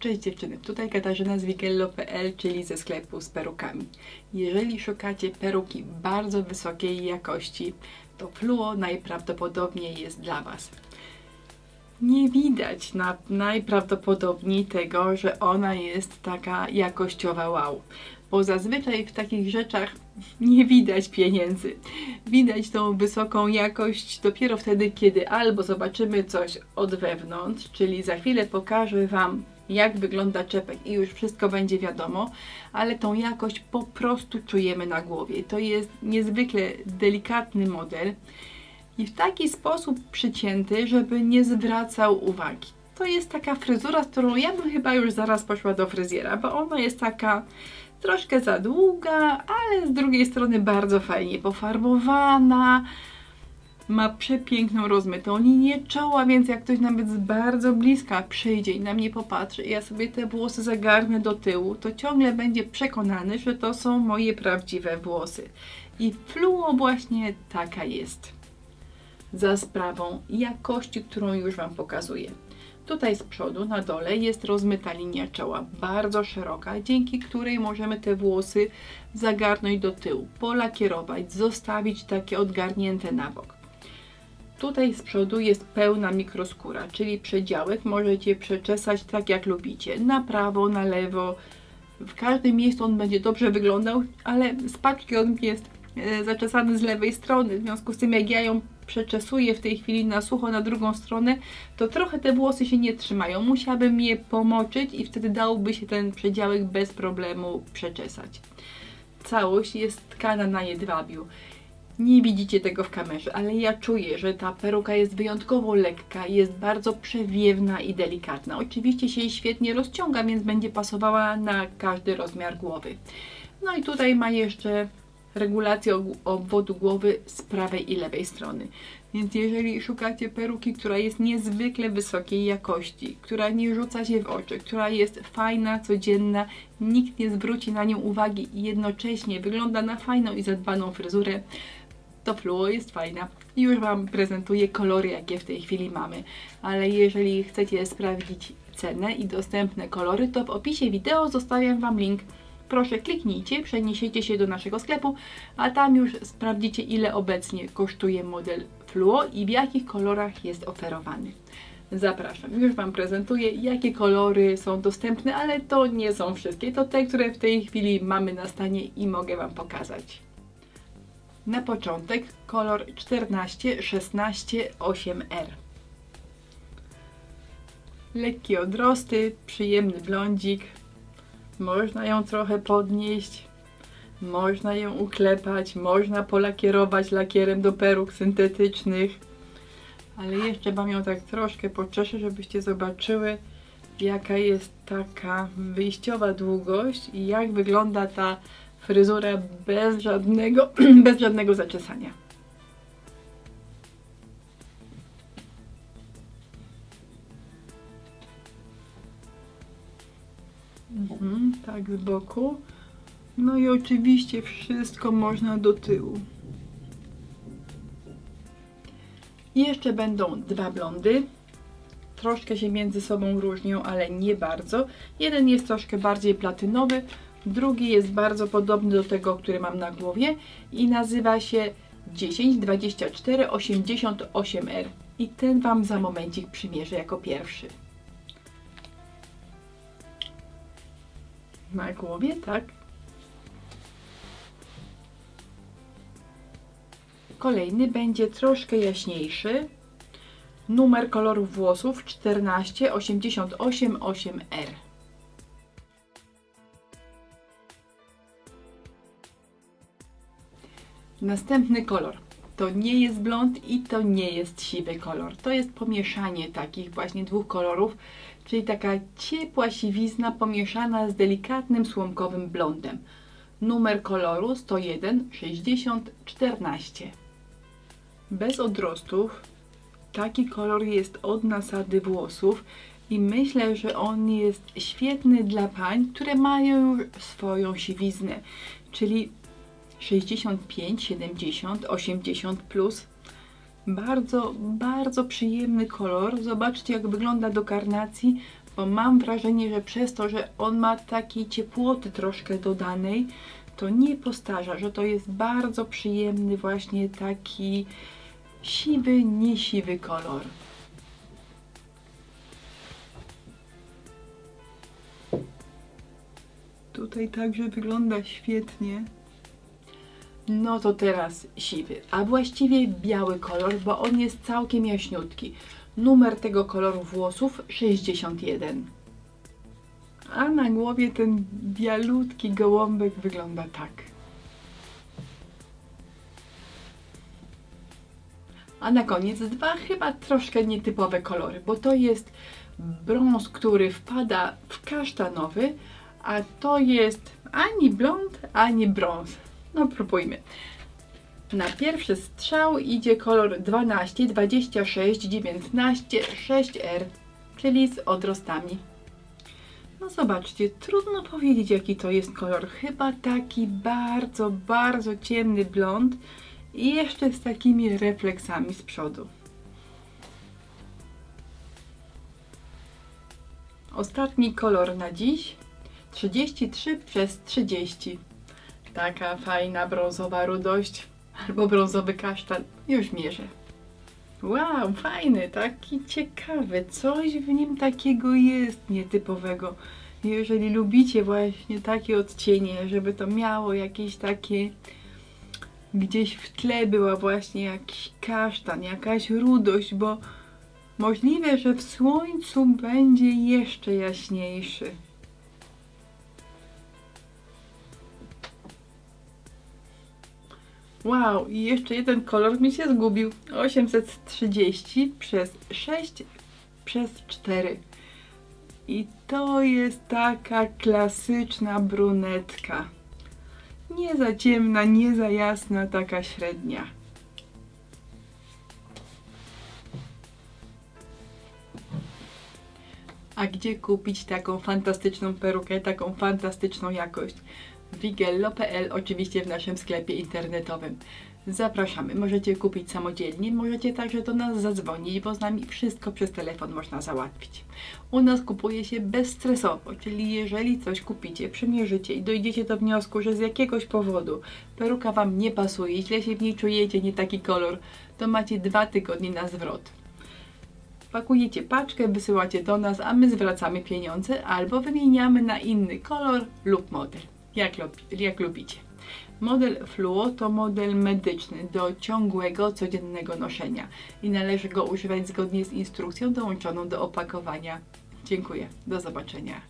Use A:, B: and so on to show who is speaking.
A: Cześć dziewczyny, tutaj Katarzyna z wigello.pl, czyli ze sklepu z perukami. Jeżeli szukacie peruki bardzo wysokiej jakości, to Fluo najprawdopodobniej jest dla Was. Nie widać na, najprawdopodobniej tego, że ona jest taka jakościowa wow, bo zazwyczaj w takich rzeczach nie widać pieniędzy. Widać tą wysoką jakość dopiero wtedy, kiedy albo zobaczymy coś od wewnątrz, czyli za chwilę pokażę Wam jak wygląda czepek i już wszystko będzie wiadomo, ale tą jakość po prostu czujemy na głowie. To jest niezwykle delikatny model i w taki sposób przycięty, żeby nie zwracał uwagi. To jest taka fryzura, z którą ja bym chyba już zaraz poszła do fryzjera, bo ona jest taka troszkę za długa, ale z drugiej strony bardzo fajnie pofarbowana, ma przepiękną rozmytą linię czoła, więc jak ktoś nawet z bardzo bliska przyjdzie i na mnie popatrzy i ja sobie te włosy zagarnę do tyłu, to ciągle będzie przekonany, że to są moje prawdziwe włosy. I fluo właśnie taka jest. Za sprawą jakości, którą już Wam pokazuję. Tutaj z przodu na dole jest rozmyta linia czoła, bardzo szeroka, dzięki której możemy te włosy zagarnąć do tyłu, polakierować, zostawić takie odgarnięte na bok. Tutaj z przodu jest pełna mikroskóra, czyli przedziałek możecie przeczesać tak jak lubicie, na prawo, na lewo. W każdym miejscu on będzie dobrze wyglądał, ale z paczki on jest e, zaczesany z lewej strony. W związku z tym jak ja ją przeczesuję w tej chwili na sucho na drugą stronę, to trochę te włosy się nie trzymają. Musiałabym je pomoczyć i wtedy dałoby się ten przedziałek bez problemu przeczesać. Całość jest tkana na jedwabiu. Nie widzicie tego w kamerze, ale ja czuję, że ta peruka jest wyjątkowo lekka, jest bardzo przewiewna i delikatna. Oczywiście się jej świetnie rozciąga, więc będzie pasowała na każdy rozmiar głowy. No i tutaj ma jeszcze regulację obwodu głowy z prawej i lewej strony. Więc jeżeli szukacie peruki, która jest niezwykle wysokiej jakości, która nie rzuca się w oczy, która jest fajna, codzienna, nikt nie zwróci na nią uwagi i jednocześnie wygląda na fajną i zadbaną fryzurę, to fluo jest fajna. Już Wam prezentuję kolory, jakie w tej chwili mamy. Ale jeżeli chcecie sprawdzić cenę i dostępne kolory, to w opisie wideo zostawiam Wam link. Proszę kliknijcie, przeniesiecie się do naszego sklepu, a tam już sprawdzicie ile obecnie kosztuje model Fluo i w jakich kolorach jest oferowany. Zapraszam, już Wam prezentuję, jakie kolory są dostępne, ale to nie są wszystkie, to te, które w tej chwili mamy na stanie i mogę Wam pokazać. Na początek kolor 14, 16, 8R. Lekkie odrosty, przyjemny blondzik. Można ją trochę podnieść, można ją uklepać, można polakierować lakierem do peruk syntetycznych. Ale jeszcze Wam ją tak troszkę poczeszę, żebyście zobaczyły jaka jest taka wyjściowa długość i jak wygląda ta fryzurę bez żadnego, bez żadnego zaczesania. Mhm, tak z boku. No i oczywiście wszystko można do tyłu. I jeszcze będą dwa blondy. Troszkę się między sobą różnią, ale nie bardzo. Jeden jest troszkę bardziej platynowy, Drugi jest bardzo podobny do tego, który mam na głowie i nazywa się 102488R. I ten Wam za momencik przymierzę jako pierwszy. Na głowie, tak? Kolejny będzie troszkę jaśniejszy. Numer kolorów włosów 14888R. Następny kolor. To nie jest blond i to nie jest siwy kolor. To jest pomieszanie takich właśnie dwóch kolorów, czyli taka ciepła siwizna pomieszana z delikatnym słomkowym blondem. Numer koloru 101 60 14. Bez odrostów taki kolor jest od nasady włosów i myślę, że on jest świetny dla pań, które mają już swoją siwiznę, czyli 65, 70, 80 plus. Bardzo, bardzo przyjemny kolor. Zobaczcie jak wygląda do karnacji. bo mam wrażenie, że przez to, że on ma takiej ciepłoty troszkę dodanej, to nie postarza, że to jest bardzo przyjemny właśnie taki siwy, nie siwy kolor. Tutaj także wygląda świetnie. No to teraz siwy, a właściwie biały kolor, bo on jest całkiem jaśniutki. Numer tego koloru włosów 61. A na głowie ten bialutki gołąbek wygląda tak. A na koniec dwa chyba troszkę nietypowe kolory, bo to jest brąz, który wpada w kasztanowy, a to jest ani blond, ani brąz. No próbujmy. Na pierwszy strzał idzie kolor 12, 26, 19, 6R, czyli z odrostami. No zobaczcie, trudno powiedzieć jaki to jest kolor. Chyba taki bardzo, bardzo ciemny blond i jeszcze z takimi refleksami z przodu. Ostatni kolor na dziś 33 przez 30. Taka fajna brązowa rudość albo brązowy kasztan. Już mierzę. Wow, fajny, taki ciekawy. Coś w nim takiego jest nietypowego. Jeżeli lubicie właśnie takie odcienie, żeby to miało jakieś takie gdzieś w tle była właśnie jakiś kasztan, jakaś rudość, bo możliwe, że w słońcu będzie jeszcze jaśniejszy. Wow, i jeszcze jeden kolor mi się zgubił. 830 przez 6 przez 4. I to jest taka klasyczna brunetka. Nie za ciemna, nie za jasna, taka średnia. A gdzie kupić taką fantastyczną perukę, taką fantastyczną jakość? Wigello.pl, oczywiście w naszym sklepie internetowym. Zapraszamy. Możecie kupić samodzielnie, możecie także do nas zadzwonić, bo z nami wszystko przez telefon można załatwić. U nas kupuje się bezstresowo, czyli jeżeli coś kupicie, przymierzycie i dojdziecie do wniosku, że z jakiegoś powodu peruka Wam nie pasuje, źle się w niej czujecie, nie taki kolor, to macie dwa tygodnie na zwrot. Pakujecie paczkę, wysyłacie do nas, a my zwracamy pieniądze albo wymieniamy na inny kolor lub model, jak, jak lubicie. Model Fluo to model medyczny do ciągłego, codziennego noszenia i należy go używać zgodnie z instrukcją dołączoną do opakowania. Dziękuję, do zobaczenia.